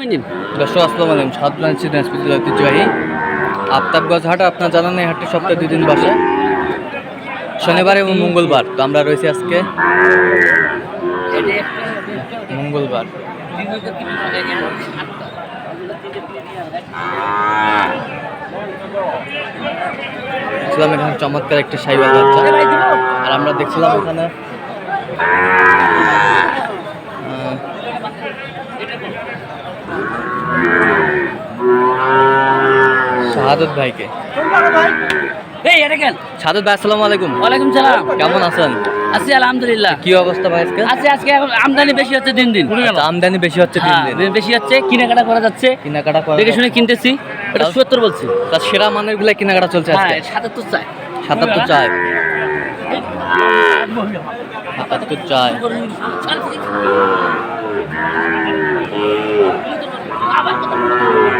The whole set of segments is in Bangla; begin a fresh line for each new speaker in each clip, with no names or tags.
মিনিট
দর্শক, আসসালামু আলাইকুম। সাত জানাচ্ছি দিনাজপুর জেলার ঐতিহ্যবাহী আফতাবগঞ্জ হাট, আপনার জানান এই হাটটি সপ্তাহে দুই দিন বসে। শনিবার এবং মঙ্গলবার। তো আমরা রয়েছি আজকে মঙ্গলবার। দেখছিলাম এখানে চমৎকার একটা সাইবার আর আমরা দেখছিলাম এখানে শাহাদত ভাইকে।
এই এটা কেন?
শাহাদত ভাই আসসালামু আলাইকুম।
ওয়ালাইকুম সালাম।
কেমন আছেন?
আছি আলহামদুলিল্লাহ।
কি অবস্থা ভাই আজকে?
আছি আজকে এখন আমদানি বেশি হচ্ছে দিন দিন।
আচ্ছা, আমদানি বেশি হচ্ছে দিন
হ্যাঁ,
দিন।
বেশি হচ্ছে কেনাকাটা করা যাচ্ছে।
কেনাকাটা করা
দেখে শুনে কিনতেছি। এটা সত্তর বলছি।
তার সেরা মানেরগুলা কেনাকাটা চলছে
হ্যাঁ
আজকে
সাতাত্তর চাই।
সাতাত্তর চায় সাতাত্তর চায়
এই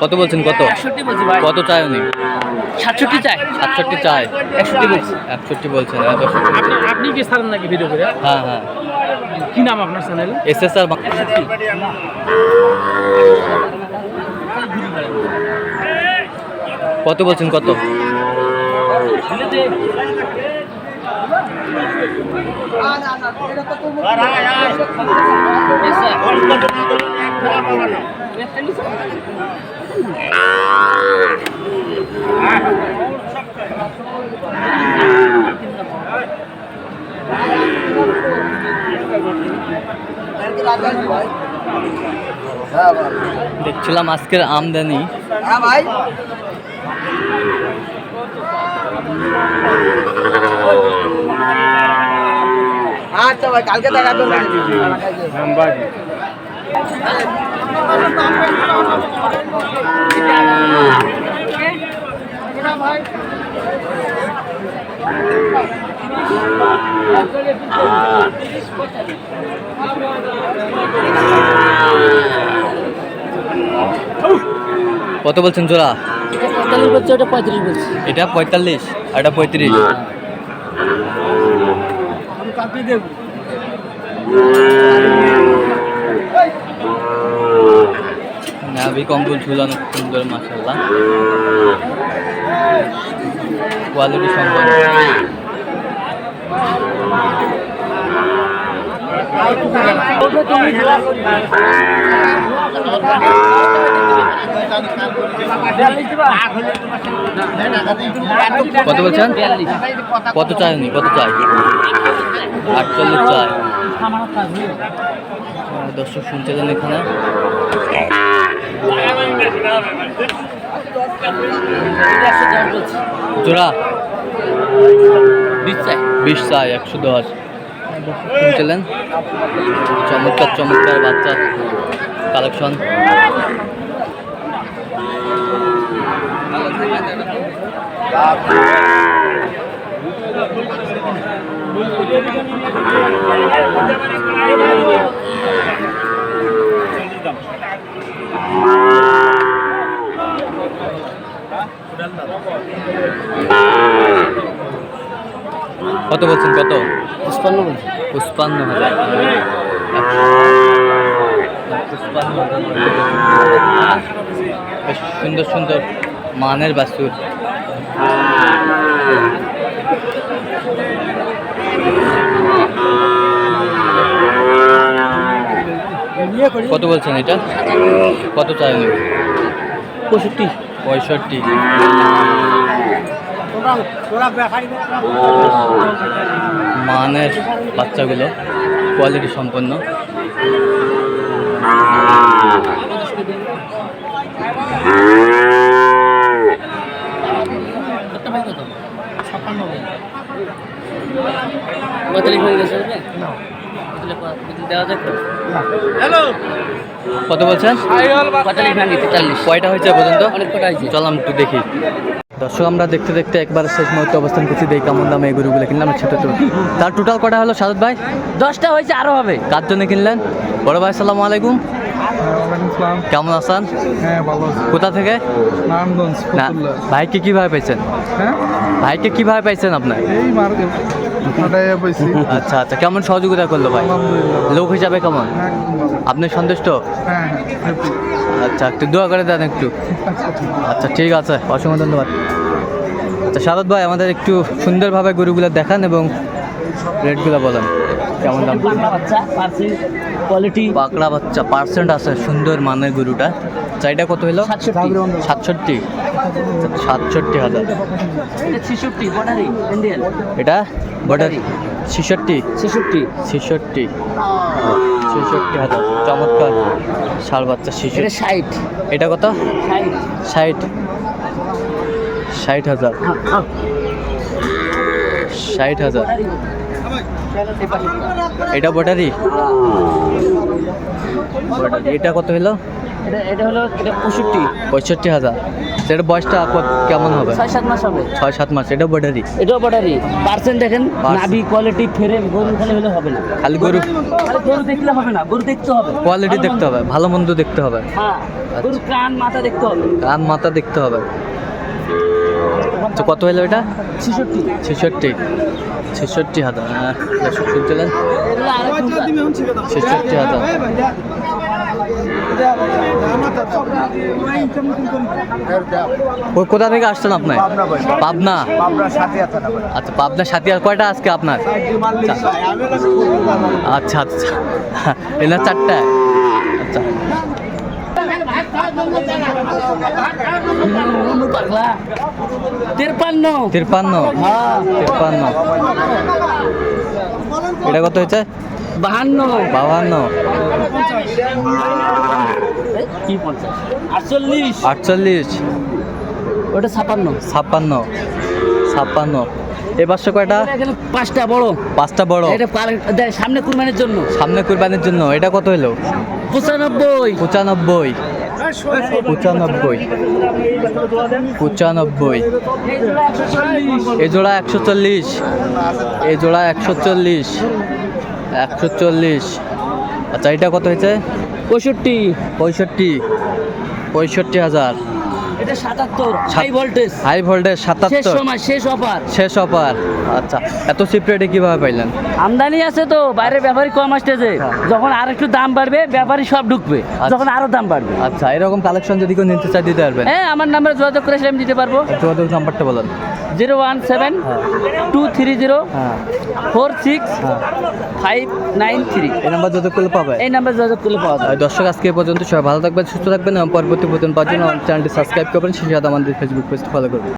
কত বলছেন কত? কত চায় উনি?
সাতষট্টি চাই।
সাতষট্টি চায়
একষট্টি বলছি।
একষট্টি বলছেন
আপনি কি ছাড়েন নাকি ভিডিও করে?
হ্যাঁ হ্যাঁ।
কি নাম আপনার চ্যানেলে?
এস এস আর কত বলছেন কত? দেখছিলাম আজকের আমদানি।
আচ্ছা ভাই কালকে দেখা করবেন
কত বলছেন জোড়া?
পঁয়তাল্লিশ বলছে ওটা পঁয়ত্রিশ বলছি।
এটা পঁয়তাল্লিশ আর এটা পঁয়ত্রিশ। নাভি কম্বল ঝুলানো সুন্দর মাসাল্লাহ কোয়ালিটি সম্পন্ন। কত বলছেন? কত চাই উনি? কত চাই? আটচল্লিশ চাই। দর্শক শুনছিলেন এখানে। জোড়া।
বিশ চাই।
বিশ চাই একশো দশ। শুনছিলেন চমৎকার চমৎকার বাচ্চা। কালেকশন। কত বলছেন কত?
পুষ্পান্ন বলছি।
পুষ্পান্ন হাজার। বেশ সুন্দর সুন্দর মানের বাসুর কত বলছেন এটা? কত চাই
পঁয়ষট্টি।
পঁয়ষট্টি। মানের বাচ্চাগুলো কোয়ালিটি সম্পন্ন।
কত?
বলছেন? কয়টা হয়েছে পর্যন্ত? চলাম একটু দেখি। দর্শক আমরা দেখতে দেখতে একবার শেষ মুহূর্তে অবস্থান করছি দেখি কেমন দামে এই গরুগুলো কিনলাম ছোট ছোট। তার টোটাল কটা হলো সাদত ভাই?
দশটা হয়েছে আরও হবে।
কার জন্য কিনলেন? বড় ভাই সালাম আলাইকুম। কেমন আছেন?
হ্যাঁ
কোথা থেকে? না ভাইকে কীভাবে পাইছেন?
হ্যাঁ?
ভাইকে কীভাবে পাইছেন আপনার আচ্ছা আচ্ছা কেমন সহযোগিতা করল ভাই? লোক হিসাবে কেমন? আপনি সন্তুষ্ট?
হ্যাঁ হ্যাঁ।
আচ্ছা একটু দোয়া করে দেন একটু।
আচ্ছা ঠিক আছে।
অসংখ্য ধন্যবাদ। আচ্ছা শারদ ভাই আমাদের একটু সুন্দরভাবে গরুগুলো দেখান এবং রেটগুলো বলেন কেমন দাম?
কোয়ালিটি
পাকড়া বাচ্চা পার্সেন্ট আছে সুন্দর মানের গরুটা। চাইটা কত হলো?
সাতষট্টি।
সাতষট্টি হাজার।
ছেষট্টি বর্ডারি ইন্ডিয়ান
এটা বর্ডার ছেষট্টি।
ছেষট্টি।
ছেষট্টি। ছেষট্টি হাজার। চমৎকার। ষাট বাচ্চা ছেষট্টি।
ষাট।
এটা কত?
ষাট।
ষাট। ষাট হাজার।
হ্যাঁ, হ্যাঁ।
ষাট হাজার। এটা বর্ডারি বর্ডারি এটা কত হলো?
এটা এটা হলো এটা পঁয়ষট্টি।
পঁয়ষট্টি হাজার। সেটা বয়সটা কত- কেমন হবে?
ছয় সাত মাস হবে।
ছয় সাত মাস এটা বর্ডারি
এটাও বর্ডারি পার্সেন্ট দেখেন নাভি কোয়ালিটি ফ্রেম গরু খালি হলে হবে না।
খালি গরু
খালি গরু দেখলে হবে না গরু দেখতে হবে।
কোয়ালিটি
ভালো
দেখতে
মন্দ।
হবে ভালো মন্দ দেখতে হবে।
হ্যাঁ গরুর কান মাথা দেখতে হবে।
কান মাথা দেখতে হবে। তো কত হলো এটা?
ছেষট্টি।
ছেষট্টি। ছেষট্টি হাজার হ্যাঁ শুনছিলেন? ছেষট্টি হাজার। কোথা থেকে আসছেন আপনি? পাবনা আচ্ছা পাবনা সাথী আর কয়টা আজকে আপনার? আচ্ছা আচ্ছা। এনার চারটা আচ্ছা।
তিরপান্ন।
তিরপান্ন?
হ্যাঁ।
তিরপান্ন। এটা কত হয়েছে?
বাহান্ন।
বাহান্ন।
কি পঞ্চাশ? আটচল্লিশ।
আটচল্লিশ।
ওটা ছাপান্ন।
ছাপ্পান্ন ছাপ্পান্ন এ পাঁচশো কয়টা?
পাঁচটা বড়।
পাঁচটা বড়।
এটা সামনে কুরবানির জন্য।
সামনে কুরবানির জন্য। এটা কত হলো?
পঁচানব্বই।
পঁচানব্বই। পঁচানব্বই। পঁচানব্বই। এ জোড়া একশো চল্লিশ। এ জোড়া একশো চল্লিশ। একশো চল্লিশ। আচ্ছা এটা কত হয়েছে?
পঁয়ষট্টি।
পঁয়ষট্টি। পঁয়ষট্টি হাজার।
এটা সাতাত্তর হাই ভোল্টেজ
হাই ভোল্টেজ
শেষ সময় শেষ অফার
শেষ অফার আচ্ছা এত চিপ রেটে কীভাবে পাইলেন?
আমদানি আছে তো বাইরে ব্যাপারী কম আসতেছে। যখন আর একটু দাম বাড়বে ব্যাপারী সব ঢুকবে। যখন আরও দাম বাড়বে।
আচ্ছা এরকম কালেকশন যদি কেউ নিতে চায় দিতে পারবেন?
হ্যাঁ আমার নাম্বারে যোগাযোগ করে আমি দিতে পারব।
যোগাযোগ নাম্বারটা বলেন।
জিরো ওয়ান সেভেন
হ্যাঁ।
টু থ্রি জিরো
হ্যাঁ।
ফোর সিক্স
হ্যাঁ।
Five nine three.
এই নাম্বার যোগাযোগ করলে পাবে
এই নাম্বারে যোগাযোগ করলে পাওয়া
আর দর্শক আজকে পর্যন্ত সবাই ভালো থাকবেন সুস্থ থাকবেন এবং পরবর্তী প্রতিদিন পাওয়ার জন্য চ্যানেলটি সাবস্ক্রাইব করবেন সেই সাথে আমাদের ফেসবুক পেজ ফলো করবেন।